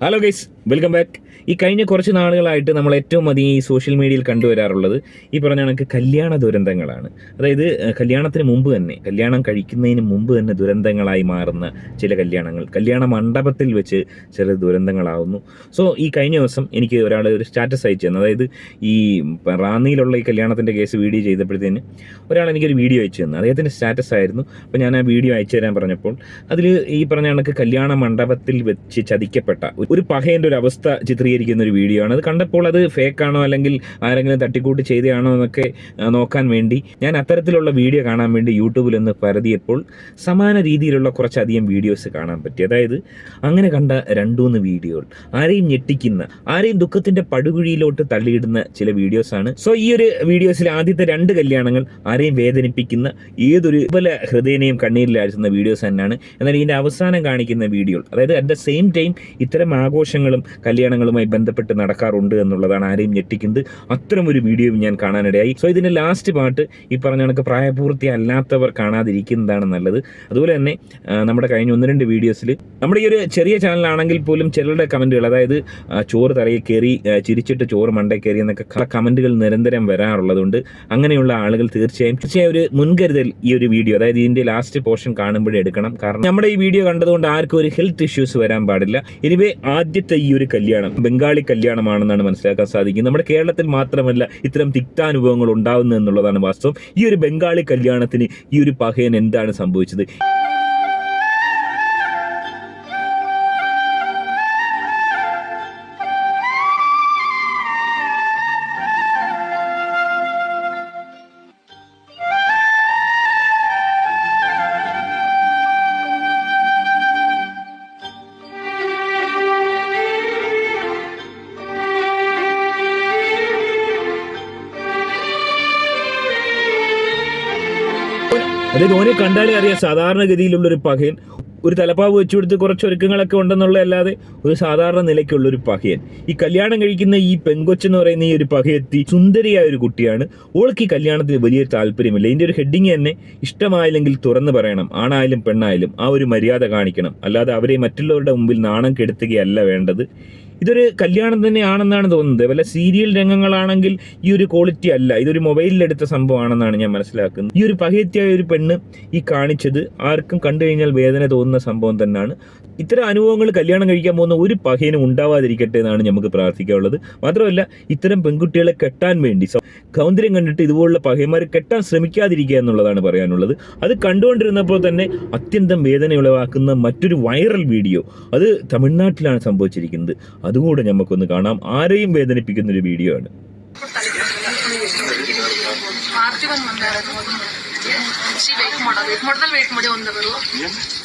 Hello guys welcome back ഈ കഴിഞ്ഞ കുറച്ച് നാളുകളായിട്ട് നമ്മൾ ഏറ്റവും അധികം ഈ സോഷ്യൽ മീഡിയയിൽ കണ്ടുവരാറുള്ളത് ഈ പറഞ്ഞ കണക്ക് കല്യാണ ദുരന്തങ്ങളാണ്. അതായത് കല്യാണത്തിന് മുമ്പ് തന്നെ കല്യാണം കഴിക്കുന്നതിന് മുമ്പ് തന്നെ ദുരന്തങ്ങളായി മാറുന്ന ചില കല്യാണങ്ങൾ. കല്യാണ മണ്ഡപത്തിൽ വെച്ച് ചില ദുരന്തങ്ങളാവുന്നു. സോ ഈ കഴിഞ്ഞ ദിവസം എനിക്ക് ഒരാൾ ഒരു സ്റ്റാറ്റസ് അയച്ചു തന്നു. അതായത് ഈ റാന്നിയിലുള്ള ഈ കല്യാണത്തിന്റെ കേസ് വീഡിയോ ചെയ്തപ്പോഴത്തേന് ഒരാൾ എനിക്കൊരു വീഡിയോ അയച്ചു തന്നു. അദ്ദേഹത്തിന്റെ സ്റ്റാറ്റസ് ആയിരുന്നു. അപ്പോൾ ഞാൻ ആ വീഡിയോ അയച്ചു തരാൻ പറഞ്ഞപ്പോൾ അതിൽ ഈ പറഞ്ഞ കണക്ക് കല്യാണ മണ്ഡപത്തിൽ വെച്ച് ചതിക്കപ്പെട്ട ഒരു പഹേന്റെ ഒരു അവസ്ഥ ചിത്രീകരിക്കുന്ന ഒരു വീഡിയോ ആണ്. അത് കണ്ടപ്പോൾ അത് ഫേക്ക് ആണോ അല്ലെങ്കിൽ ആരെങ്കിലും തട്ടിക്കൂട്ട് ചെയ്തതാണോ എന്നൊക്കെ നോക്കാൻ വേണ്ടി ഞാൻ അത്തരത്തിലുള്ള വീഡിയോ കാണാൻ വേണ്ടി യൂട്യൂബിൽ ഒന്ന് പരതിയപ്പോൾ സമാന രീതിയിലുള്ള കുറച്ചധികം വീഡിയോസ് കാണാൻ പറ്റി. അതായത് അങ്ങനെ കണ്ട രണ്ടൂന്ന് വീഡിയോകൾ ആരെയും ഞെട്ടിക്കുന്ന ആരെയും ദുഃഖത്തിന്റെ പടുകുഴിയിലോട്ട് തള്ളിയിടുന്ന ചില വീഡിയോസാണ് സോ ഈ ഒരു വീഡിയോസിൽ ആദ്യത്തെ രണ്ട് കല്യാണങ്ങൾ ആരെയും വേദനിപ്പിക്കുന്ന ഏതൊരു പല ഹൃദയനെയും കണ്ണീരിലാഴ്ത്തുന്ന വീഡിയോസ് തന്നെയാണ്. എന്നാൽ ഇതിന്റെ അവസാനം കാണിക്കുന്ന വീഡിയോ അതായത് അറ്റ് ദ സെയിം ടൈം ഇത്തരം ആഘോഷങ്ങളും കല്യാണങ്ങളുമായി ബന്ധപ്പെട്ട് നടക്കാറുണ്ട് എന്നുള്ളതാണ് ആരെയും ഞെട്ടിക്കുന്നത്. അത്തരം ഒരു വീഡിയോയും ഞാൻ കാണാനിടയായി. സോ ഇതിന്റെ ലാസ്റ്റ് പാട്ട് ഈ പറഞ്ഞ കണക്ക് പ്രായപൂർത്തി അല്ലാത്തവർ കാണാതിരിക്കുന്നതാണ് നല്ലത്. അതുപോലെ തന്നെ നമ്മുടെ കഴിഞ്ഞ ഒന്ന് രണ്ട് വീഡിയോസിൽ നമ്മുടെ ഈ ഒരു ചെറിയ ചാനലാണെങ്കിൽ പോലും ചിലരുടെ കമന്റുകൾ അതായത് ചോറ് തറയിൽ കയറി ചിരിച്ചിട്ട് ചോറ് മണ്ടേ കയറി എന്നൊക്കെ കമന്റുകൾ നിരന്തരം വരാറുള്ളതുകൊണ്ട് അങ്ങനെയുള്ള ആളുകൾ തീർച്ചയായും തീർച്ചയായും ഒരു മുൻകരുതൽ ഈ ഒരു വീഡിയോ അതായത് ഇതിന്റെ ലാസ്റ്റ് പോർഷൻ കാണുമ്പോഴേ എടുക്കണം. കാരണം നമ്മുടെ ഈ വീഡിയോ കണ്ടതുകൊണ്ട് ആർക്കും ഒരു ഹെൽത്ത് ഇഷ്യൂസ് വരാൻ പാടില്ല. എനിവേ ആദ്യത്തെ ഒരു കല്യാണം ബംഗാളി കല്യാണമാണെന്നാണ് മനസ്സിലാക്കാൻ സാധിക്കുന്നത്. നമ്മുടെ കേരളത്തിൽ മാത്രമല്ല ഇത്തരം തിക്താനുഭവങ്ങൾ ഉണ്ടാവുന്നു എന്നുള്ളതാണ് വാസ്തവം. ഈ ഒരു ബംഗാളി കല്യാണത്തിന് ഈ ഒരു പഹയൻ എന്താണ് സംഭവിച്ചത്? അതായത് ഓനെ കണ്ടാലേ അറിയാം സാധാരണഗതിയിലുള്ള ഒരു പകയൻ ഒരു തലപ്പാവ് വെച്ചു കൊടുത്ത് കുറച്ച് ഒരുക്കങ്ങളൊക്കെ ഉണ്ടെന്നുള്ള അല്ലാതെ ഒരു സാധാരണ നിലയ്ക്കുള്ള ഒരു പകയൻ ഈ കല്യാണം കഴിക്കുന്ന ഈ പെങ്കൊച്ചെന്ന് പറയുന്ന ഈ ഒരു പഹയത്തി സുന്ദരിയായ ഒരു കുട്ടിയാണ്. ഓൾക്ക് ഈ കല്യാണത്തിന് വലിയ താല്പര്യമില്ല. ഇതിന്റെ ഒരു ഹെഡിങ് തന്നെ ഇഷ്ടമായില്ലെങ്കിൽ തുറന്നു പറയണം. ആണായാലും പെണ്ണായാലും ആ ഒരു മര്യാദ കാണിക്കണം. അല്ലാതെ അവരെ മറ്റുള്ളവരുടെ മുമ്പിൽ നാണം കെടുത്തുകയല്ല വേണ്ടത്. ഇതൊരു കല്യാണം തന്നെയാണെന്നാണ് തോന്നുന്നത്. വല്ല സീരിയൽ രംഗങ്ങളാണെങ്കിൽ ഈ ഒരു ക്വാളിറ്റി അല്ല. ഇതൊരു മൊബൈലിലെടുത്ത സംഭവമാണെന്നാണ് ഞാൻ മനസ്സിലാക്കുന്നത്. ഈ ഒരു പകയത്തിയായ ഒരു പെണ്ണ് ഈ കാണിച്ചത് ആർക്കും കണ്ടു കഴിഞ്ഞാൽ വേദന തോന്നുന്ന സംഭവം തന്നെയാണ്. ഇത്തരം അനുഭവങ്ങൾ കല്യാണം കഴിക്കാൻ പോകുന്ന ഒരു പഹയനും ഉണ്ടാവാതിരിക്കട്ടെ എന്നാണ് നമുക്ക് പ്രാർത്ഥിക്കാനുള്ളത്. മാത്രമല്ല ഇത്തരം പെൺകുട്ടികളെ കെട്ടാൻ വേണ്ടി സൗന്ദര്യം കണ്ടിട്ട് ഇതുപോലുള്ള പഹയന്മാരെ കെട്ടാൻ ശ്രമിക്കാതിരിക്കുക എന്നുള്ളതാണ് പറയാനുള്ളത്. അത് കണ്ടുകൊണ്ടിരുന്നപ്പോൾ തന്നെ അത്യന്തം വേദനയുളവാക്കുന്ന മറ്റൊരു വൈറൽ വീഡിയോ അത് തമിഴ്നാട്ടിലാണ് സംഭവിച്ചിരിക്കുന്നത്. അതുകൂടെ നമുക്കൊന്ന് കാണാം. ആരെയും വേദനിപ്പിക്കുന്ന ഒരു വീഡിയോ ആണ്. വെയിറ്റ് വെയിറ്റ്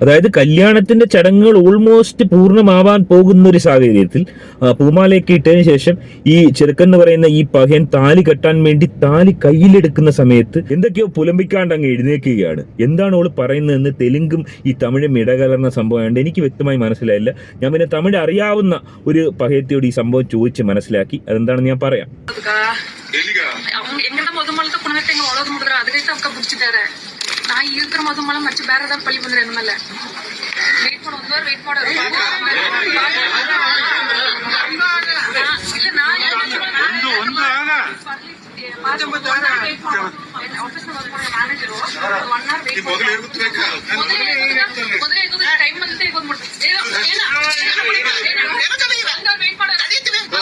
അതായത് കല്യാണത്തിന്റെ ചടങ്ങുകൾ ഓൾമോസ്റ്റ് പൂർണമാവാൻ പോകുന്ന ഒരു സാഹചര്യത്തിൽ പൂമാലയൊക്കെ ഇട്ടതിന് ശേഷം ഈ ചെറുക്കൻ എന്ന് പറയുന്ന ഈ പഹയൻ താലി കെട്ടാൻ വേണ്ടി താലി കയ്യിലെടുക്കുന്ന സമയത്ത് എന്തൊക്കെയോ പുലമ്പിക്കാണ്ട് അങ്ങ് എഴുന്നേക്കുകയാണ് എന്താണ് അവൾ പറയുന്നതെന്ന് തെലുങ്കും ഈ തമിഴും ഇടകലർന്ന സംഭവമായതുകൊണ്ട് എനിക്ക് വ്യക്തമായി മനസ്സിലായില്ല. ഞാൻ പിന്നെ തമിഴ് അറിയാവുന്ന ഒരു പഹയത്തിയോട് ഈ സംഭവം ചോദിച്ച് മനസ്സിലാക്കി. അതെന്താണെന്ന് ഞാൻ പറയാം. ಅವ್ನು ಎಂಗಂತ ಮದು ಮೂಲಕ ಪುನಃ ಹೆಂಗ ಒಳದ್ ಮುಡಿದ್ರ ಅದಕ್ಕೈತ ಅವಕ್ಕ ಬಿಡ್ಸಿದ್ದಾರೆ ನಾ ಇರ್ತಿರ ಮದು ಮಲ ಮತ್ತೆ ಬೇರೆದಾಗ ಪಲ್ಲಿ ಬಂದ್ರೆ ನನ್ನ ಮೇಲೆ ವೇಟ್ ಮಾಡು ಒಂದೂವರೆ ವೇಟ್ ಮಾಡೋರು ಇಲ್ಲ ನಾ office manager one hour wait ಮೊದಲೇ ಟೈಮ್ ಬಂದಿದ್ದೆ ಈಗ ಬಂದ್ಬಿಡ್ತೀನಿ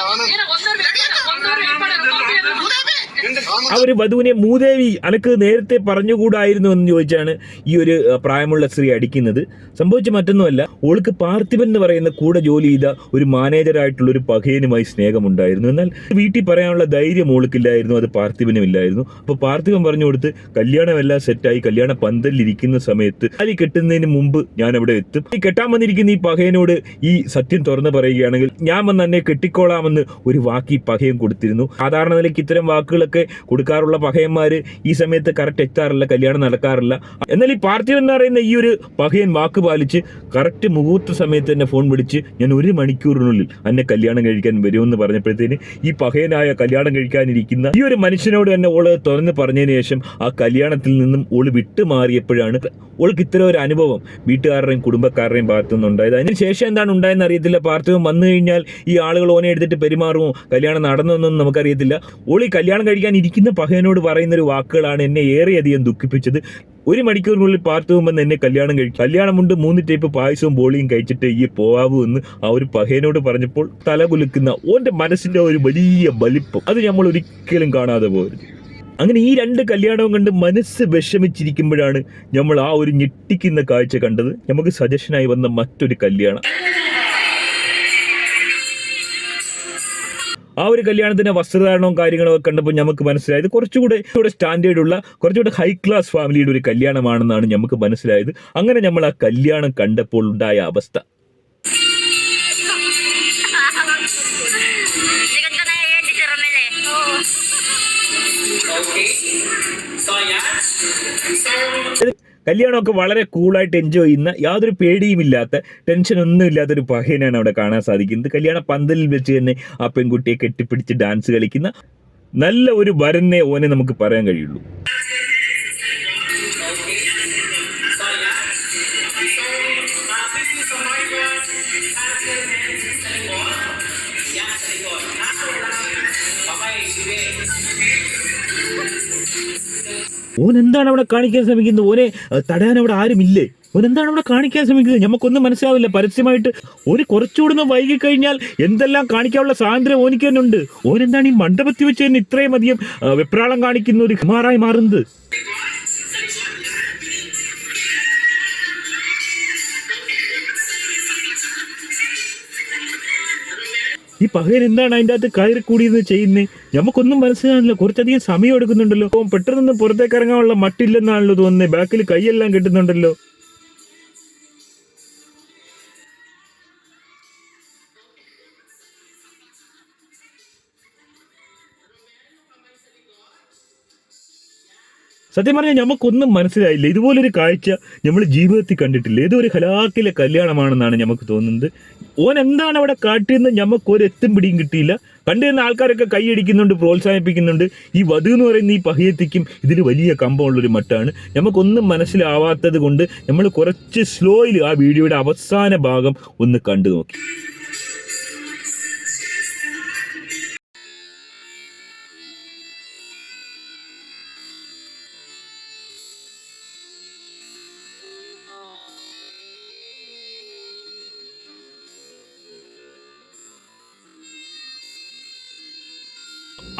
ಆನಂದ್ ആ ഒരു വധുവിനെ മൂദേവി അനക്ക് നേരത്തെ പറഞ്ഞുകൂടായിരുന്നു എന്ന് ചോദിച്ചാണ് ഈ ഒരു പ്രായമുള്ള സ്ത്രീ അടിക്കുന്നത്. സംഭവിച്ച മറ്റൊന്നുമല്ല ഓൾക്ക് പാർത്ഥിപൻ എന്ന് പറയുന്ന കൂടെ ജോലി ചെയ്ത ഒരു മാനേജറായിട്ടുള്ള ഒരു പകയനുമായി സ്നേഹമുണ്ടായിരുന്നു. എന്നാൽ വീട്ടിൽ പറയാനുള്ള ധൈര്യം ഓൾക്കില്ലായിരുന്നു അത് പാർത്ഥിപനും ഇല്ലായിരുന്നു. അപ്പോൾ പാർത്ഥിപൻ പറഞ്ഞു കൊടുത്ത് കല്യാണമെല്ലാം സെറ്റായി കല്യാണ പന്തലിരിക്കുന്ന സമയത്ത് അരി കെട്ടുന്നതിന് മുമ്പ് ഞാൻ അവിടെ എത്തും. ഈ കെട്ടാൻ വന്നിരിക്കുന്ന ഈ പകയനോട് ഈ സത്യം തുറന്നു പറയുകയാണെങ്കിൽ ഞാൻ വന്ന് എന്നെ കെട്ടിക്കോളാമെന്ന് ഒരു വാക്ക് ഈ പകയും കൊടുത്തിരുന്നു. സാധാരണ നിലയ്ക്ക് ഇത്തരം വാക്കുകൾ കൊടുക്കാൻ കൊടുക്കാറുള്ള പഹയന്മാർ ഈ സമയത്ത് കറക്റ്റ് എത്താറില്ല കല്യാണം നടക്കാറില്ല. എന്നാൽ ഈ പാർട്ടി എന്ന് പറയുന്ന ഈ ഒരു പഹയൻ വാക്ക് പാലിച്ച് കറക്റ്റ് മുഹൂർത്ത സമയത്ത് തന്നെ ഫോൺ വിളിച്ച് ഞാൻ ഒരു മണിക്കൂറിനുള്ളിൽ എന്നെ കല്യാണം കഴിക്കാൻ വരുമെന്ന് പറഞ്ഞപ്പോഴത്തേന് ഈ പഹയനായ കല്യാണം കഴിക്കാനിരിക്കുന്ന ഈ ഒരു മനുഷ്യനോട് തന്നെ ഓൾ തുറന്ന് പറഞ്ഞതിന് ശേഷം ആ കല്യാണത്തിൽ നിന്നും ഓൾ വിട്ടുമാറിയപ്പോഴാണ് ഓൾക്ക് ഇത്തരം ഒരു അനുഭവം വീട്ടുകാരുടെയും കുടുംബക്കാരുടെയും ഭാഗത്തു നിന്നുണ്ടായത് അതിന് ശേഷം എന്താണ് ഉണ്ടായെന്ന് അറിയത്തില്ല. പാർത്ഥിവൻ വന്നു കഴിഞ്ഞാൽ ഈ ആളുകൾ ഓനെ എടുത്തിട്ട് പെരുമാറുമോ? കല്യാണം നടന്നൊന്നും നമുക്കറിയത്തില്ല. ഓളി കല്യാണം കഴിക്കാൻ ഇരിക്കുന്ന പഹയനോട് പറയുന്ന ഒരു വാക്കുകളാണ് എന്നെ ഏറെയധികം ദുഃഖിപ്പിച്ചത്. ഒരു മണിക്കൂറിനുള്ളിൽ പാർത്തും വന്ന് എന്നെ കല്യാണം കഴിക്കും കല്യാണമുണ്ട് മൂന്ന് ടൈപ്പ് പായസവും ബോളിയും കഴിച്ചിട്ട് ഈ പോവാവൂ എന്ന് ആ ഒരു പഹയനോട് പറഞ്ഞപ്പോൾ തല കുലുക്കുന്ന ഓന്റെ മനസ്സിന്റെ ഒരു വലിയ വലിപ്പം. അത് നമ്മൾ ഒരിക്കലും കാണാതെ പോകരുത് അങ്ങനെ ഈ രണ്ട് കല്യാണവും കണ്ട് മനസ്സ് വിഷമിച്ചിരിക്കുമ്പോഴാണ് നമ്മൾ ആ ഒരു ഞെട്ടിക്കുന്ന കാഴ്ച കണ്ടത്. നമുക്ക് സജഷനായി വന്ന മറ്റൊരു കല്യാണം. ആ ഒരു കല്യാണത്തിന്റെ വസ്ത്രധാരണവും കാര്യങ്ങളും ഒക്കെ കണ്ടപ്പോൾ നമുക്ക് മനസ്സിലായത് കുറച്ചുകൂടെ ഇവിടെ സ്റ്റാൻഡേർഡ് ഉള്ള കുറച്ചുകൂടെ ഹൈ ക്ലാസ് ഫാമിലിയുടെ ഒരു കല്യാണമാണെന്നാണ് നമുക്ക് മനസ്സിലായത് അങ്ങനെ നമ്മൾ ആ കല്യാണം കണ്ടപ്പോൾ ഉണ്ടായ അവസ്ഥ Sikat so yeah. Okay. So, കല്യാണമൊക്കെ വളരെ കൂളായിട്ട് എൻജോയ് ചെയ്യുന്ന യാതൊരു പേടിയുമില്ലാത്ത ടെൻഷൻ ഒന്നും ഇല്ലാത്ത ഒരു പഹയനാണ് അവിടെ കാണാൻ സാധിക്കുന്നത് കല്യാണ പന്തലിൽ വെച്ച് തന്നെ ആ പെൺകുട്ടിയെ കെട്ടിപ്പിടിച്ച് ഡാൻസ് കളിക്കുന്ന നല്ല ഒരു വരനെ ഓനെ നമുക്ക് പറയാൻ കഴിയുള്ളൂ okay. ഓൻ എന്താണ് അവിടെ കാണിക്കാൻ ശ്രമിക്കുന്നത്? ഓനെ തടയാൻ അവിടെ ആരുമില്ലേ? ഓൻ എന്താണ് അവിടെ കാണിക്കാൻ ശ്രമിക്കുന്നത്? നമുക്കൊന്നും മനസ്സിലാവില്ല. പരസ്യമായിട്ട് ഓന് കുറച്ചുകൂടെ വൈകി കഴിഞ്ഞാൽ എന്തെല്ലാം കാണിക്കാനുള്ള സ്വാതന്ത്ര്യം ഓനിക്ക് തന്നെ ഉണ്ട് ഓൻ എന്താണ് ഈ മണ്ഡപത്തിൽ വെച്ച് തന്നെ ഇത്രയും അധികം വെപ്രാളം കാണിക്കുന്ന ഒരു കുമാറായി മാറുന്നത്? ഈ പകൽ എന്താണ് അതിന്റെ അകത്ത് കയറി കൂടിയെന്ന് ചെയ്യുന്നത് നമുക്കൊന്നും മനസ്സിലാകുന്നില്ല. കുറച്ചധികം സമയം എടുക്കുന്നുണ്ടല്ലോ. അപ്പം പെട്ടെന്ന് പുറത്തേക്ക് ഇറങ്ങാനുള്ള മട്ടില്ലെന്നാണല്ലോ തോന്നുന്നത് ബാക്കിൽ കൈയെല്ലാം കിട്ടുന്നുണ്ടല്ലോ. സത്യം പറഞ്ഞാൽ നമുക്കൊന്നും മനസ്സിലായില്ല. ഇതുപോലൊരു കാഴ്ച നമ്മൾ ജീവിതത്തിൽ കണ്ടിട്ടില്ല. ഏതോ ഒരു ഹലാക്കിലെ കല്യാണമാണെന്നാണ് നമുക്ക് തോന്നുന്നത്. ഓൻ എന്താണ് അവിടെ കാട്ടിയെന്ന് ഞമ്മക്ക് ഒരു എത്തും പിടിയും കിട്ടിയില്ല. കണ്ടിരുന്ന ആൾക്കാരൊക്കെ കൈയടിക്കുന്നുണ്ട് പ്രോത്സാഹിപ്പിക്കുന്നുണ്ട്. ഈ വധു എന്ന് പറയുന്ന ഈ പഹിയത്തിക്കും ഇതിന് വലിയ കമ്പമുള്ളൊരു മട്ടാണ്. നമുക്കൊന്നും മനസ്സിലാവാത്തത് കൊണ്ട് നമ്മൾ കുറച്ച് സ്ലോയിൽ ആ വീഡിയോയുടെ അവസാന ഭാഗം ഒന്ന് കണ്ടു നോക്കി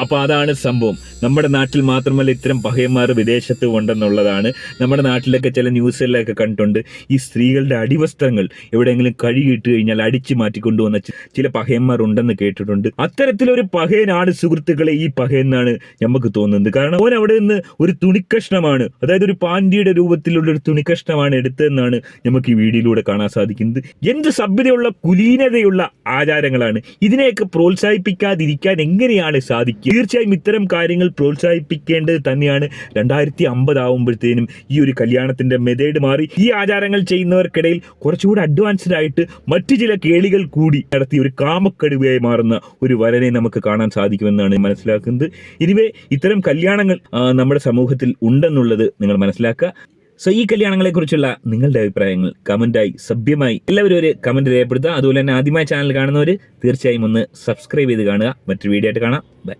അപ്പോൾ അതാണ് സംഭവം. നമ്മുടെ നാട്ടിൽ മാത്രമല്ല ഇത്തരം പഹയന്മാർ വിദേശത്ത് ഉണ്ടെന്നുള്ളതാണ് നമ്മുടെ നാട്ടിലൊക്കെ ചില ന്യൂസുകളിലൊക്കെ കണ്ടിട്ടുണ്ട്. ഈ സ്ത്രീകളുടെ അടിവസ്ത്രങ്ങൾ എവിടെയെങ്കിലും കഴുകിയിട്ട് കഴിഞ്ഞാൽ അടിച്ചു മാറ്റിക്കൊണ്ടുവന്ന കൊണ്ടുവന്ന ചില പഹയന്മാർ ഉണ്ടെന്ന് കേട്ടിട്ടുണ്ട്. അത്തരത്തിലൊരു പഹയനാണ് സുഹൃത്തുക്കളെ ഈ പഹയെന്നാണ് നമുക്ക് തോന്നുന്നത്. കാരണം അവൻ അവിടെ നിന്ന് ഒരു തുണിക്കഷ്ണമാണ് അതായത് ഒരു പാണ്ടിയുടെ രൂപത്തിലുള്ള ഒരു തുണിക്കഷ്ണമാണ് എടുത്തതെന്നാണ് നമുക്ക് ഈ വീഡിയോയിലൂടെ കാണാൻ സാധിക്കുന്നത്. എന്ത് സഭ്യതയുള്ള കുലീനതയുള്ള ആചാരങ്ങളാണ്. ഇതിനെയൊക്കെ പ്രോത്സാഹിപ്പിക്കാതിരിക്കാൻ എങ്ങനെയാണ് സാധിക്കുക? തീർച്ചയായും ഇത്തരം കാര്യങ്ങൾ പ്രോത്സാഹിപ്പിക്കേണ്ടത് തന്നെയാണ്. രണ്ടായിരത്തി അമ്പത് ആകുമ്പോഴത്തേനും ഈ ഒരു കല്യാണത്തിന്റെ മെതേഡ് മാറി. ഈ ആചാരങ്ങൾ ചെയ്യുന്നവർക്കിടയിൽ കുറച്ചുകൂടി അഡ്വാൻസ്ഡ് ആയിട്ട് മറ്റു ചില കേളികൾ കൂടി നടത്തി ഒരു കാമക്കടുവയായി മാറുന്ന ഒരു വരനെ നമുക്ക് കാണാൻ സാധിക്കുമെന്നാണ് മനസ്സിലാക്കുന്നത്. ഇനിവേ ഇത്തരം കല്യാണങ്ങൾ നമ്മുടെ സമൂഹത്തിൽ ഉണ്ടെന്നുള്ളത് നിങ്ങൾ മനസ്സിലാക്കുക. സോ ഈ കല്യാണങ്ങളെ കുറിച്ചുള്ള നിങ്ങളുടെ അഭിപ്രായങ്ങൾ കമന്റായി സഭ്യമായി എല്ലാവരും ഒരു കമന്റ് രേഖപ്പെടുത്തുക. അതുപോലെ തന്നെ ആദ്യമായി ചാനൽ കാണുന്നവർ തീർച്ചയായും ഒന്ന് സബ്സ്ക്രൈബ് ചെയ്ത് കാണുക. മറ്റൊരു വീഡിയോ ആയിട്ട് കാണാം. ബൈ